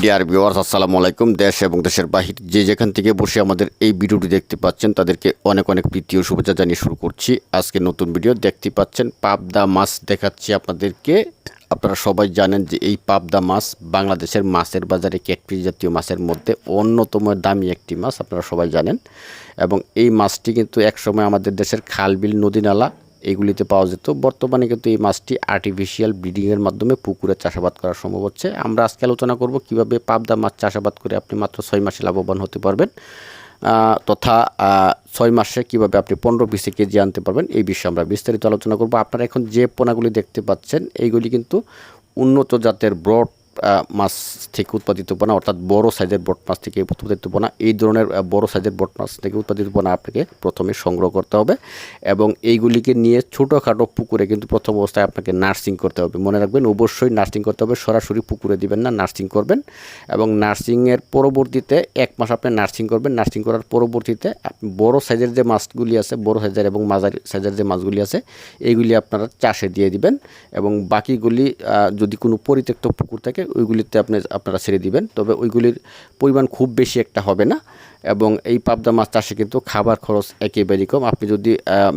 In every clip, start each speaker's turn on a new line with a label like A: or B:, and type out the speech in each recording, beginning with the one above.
A: Dear viewers আসসালামু আলাইকুম দেশ এবং দেশের বাহির যে যেখান থেকে বসে আমাদের এই ভিডিওটি দেখতে পাচ্ছেন, তাদেরকে অনেক অনেক প্রীতি ও শুভেচ্ছা জানিয়ে শুরু করছি। আজকে নতুন ভিডিও দেখতে পাচ্ছেন, পাবদা মাছ দেখাচ্ছি আপনাদেরকে। আপনারা সবাই জানেন যে এই পাবদা মাছ বাংলাদেশের মাছের বাজারে ক্যাটফিস জাতীয় মাছের মধ্যে অন্যতম দামি একটি মাছ, আপনারা সবাই জানেন। এবং এই মাছটি কিন্তু একসময় আমাদের দেশের খাল বিল নদী নালা এগুলিতে পাওয়া যেত। বর্তমানে কিন্তু এই মাছটি আর্টিফিশিয়াল ব্রিডিংয়ের মাধ্যমে পুকুরে চাষাবাদ করা সম্ভব হচ্ছে। আমরা আজকে আলোচনা করব কীভাবে পাবদা মাছ চাষাবাদ করে আপনি মাত্র ছয় মাসে লাভবান হতে পারবেন। তথা ছয় মাসে কীভাবে আপনি পনেরো বিশে কেজি আনতে পারবেন, এই বিষয়ে আমরা বিস্তারিত আলোচনা করব। আপনারা এখন যে পোনাগুলি দেখতে পাচ্ছেন, এইগুলি কিন্তু উন্নত জাতের ব্রড মাছ থেকে উৎপাদিত পোনা অর্থাৎ বড় সাইজের বট মাছ থেকে উৎপাদিত পোনা এই ধরনের বড় সাইজের বট মাছ থেকে উৎপাদিত পোনা আপনাকে প্রথমে সংগ্রহ করতে হবে এবং এইগুলিকে নিয়ে ছোটোখাটো পুকুরে কিন্তু প্রথম অবস্থায় আপনাকে নার্সিং করতে হবে। মনে রাখবেন, অবশ্যই নার্সিং করতে হবে, সরাসরি পুকুরে দিবেন না, নার্সিং করবেন এবং নার্সিংয়ের পরবর্তীতে এক মাস আপনি নার্সিং করবেন। নার্সিং করার পরবর্তীতে আপনি বড় সাইজের যে মাছগুলি আছে, বড় সাইজের এবং মাঝারি সাইজের যে মাছগুলি আছে, এইগুলি আপনারা চাষে দিয়ে দিবেন এবং বাকিগুলি যদি কোনো পরিত্যক্ত পুকুর থাকে ওইগুলিতে আপনি আপনারা ছেড়ে দিবেন। তবে ওইগুলির পরিমাণ খুব বেশি একটা হবে না। এবং এই পাবদা মাছ চাষে কিন্তু খাবার খরচ একেবারেই কম। আপনি যদি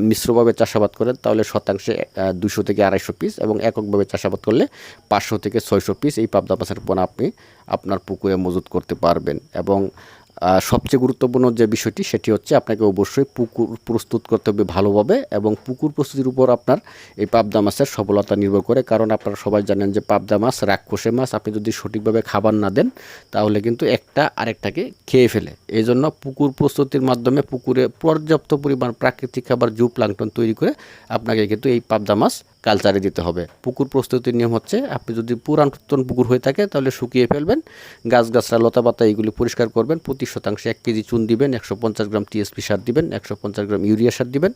A: মিশ্রভাবে চাষাবাদ করেন, তাহলে শতাংশে দুশো থেকে আড়াইশো পিস এবং এককভাবে চাষাবাদ করলে পাঁচশো থেকে ছয়শো পিস এই পাবদা মাছের পোনা আপনি আপনার পুকুরে মজুত করতে পারবেন। এবং সবচেয়ে গুরুত্বপূর্ণ যে বিষয়টি সেটি হচ্ছে আপনাকে অবশ্যই পুকুর প্রস্তুত করতে হবে ভালোভাবে এবং পুকুর প্রস্তুতির উপর আপনার এই পাবদা মাছের সফলতা নির্ভর করে। কারণ আপনারা সবাই জানেন যে পাবদা মাছ, রাক্ষসে মাছ আপনি যদি সঠিকভাবে খাবার না দেন, তাহলে কিন্তু একটা আরেকটাকে খেয়ে ফেলে। এই জন্য পুকুর প্রস্তুতির মাধ্যমে পুকুরে পর্যাপ্ত পরিমাণ প্রাকৃতিক খাবার জু প্লাঙ্কটন তৈরি করে আপনাকে কিন্তু এই পাবদা মাছ কালচারে দিতে হবে। পুকুর প্রস্তুতির নিয়ম হচ্ছে আপনি যদি পুরাতন পুকুর হয়ে থাকে, তাহলে শুকিয়ে ফেলবেন গাছগাছরা লতা পাতা এইগুলি পরিষ্কার করবেন, প্রতি শতাংশে এক কেজি চুন দিবেন, একশো পঞ্চাশ গ্রাম টিএসপি সার দিবেন, একশো পঞ্চাশ গ্রাম ইউরিয়া সার দিবেন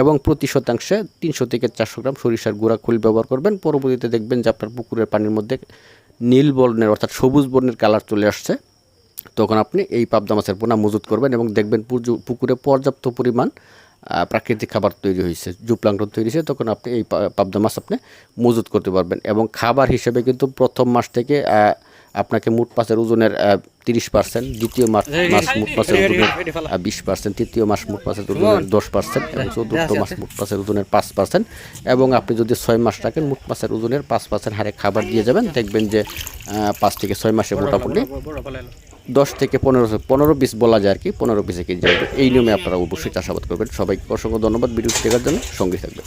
A: এবং প্রতি শতাংশে তিনশো থেকে চারশো গ্রাম সরিষার গুঁড়া খোল ব্যবহার করবেন। পরবর্তীতে দেখবেন যে আপনার পুকুরের পানির মধ্যে নীল বর্ণের অর্থাৎ সবুজ বর্ণের কালার চলে আসছে। তখন আপনি এই পাবদা মাছের পোনা মজুত করবেন এবং দেখবেন পুকুরে পর্যাপ্ত পরিমাণ প্রাকৃতিক খাবার তৈরি হয়েছে জু প্লাঙ্কটন তৈরি হয়েছে, তখন আপনি এই পাবদা মাছ আপনি মজুত করতে পারবেন এবং খাবার হিসেবে কিন্তু প্রথম মাস থেকে আপনাকে মোট মাছের ওজনের তিরিশ পার্সেন্ট দ্বিতীয় মাস মাস মোট মাছের ওজনের বিশ পার্সেন্ট তৃতীয় মাস মোট মাছের ওজনের দশ পার্সেন্ট এবং চতুর্থ মাস মোট মাছের ওজনের পাঁচ পার্সেন্ট এবং আপনি যদি ছয় মাস রাখেন মোট মাছের ওজনের পাঁচ পার্সেন্ট হারে খাবার দিয়ে যাবেন। দেখবেন যে পাঁচ থেকে ছয় মাসে মোটামুটি দশ থেকে পনেরো পনেরো পিস বলা যায় আর কি পনেরো পিসে কেজি। এই নিয়মে আপনারা অবশ্যই চাষাবাদ করবেন। সবাইকে অসংখ্য ধন্যবাদ। ভিডিওটি দেখার জন্য সঙ্গে থাকবেন।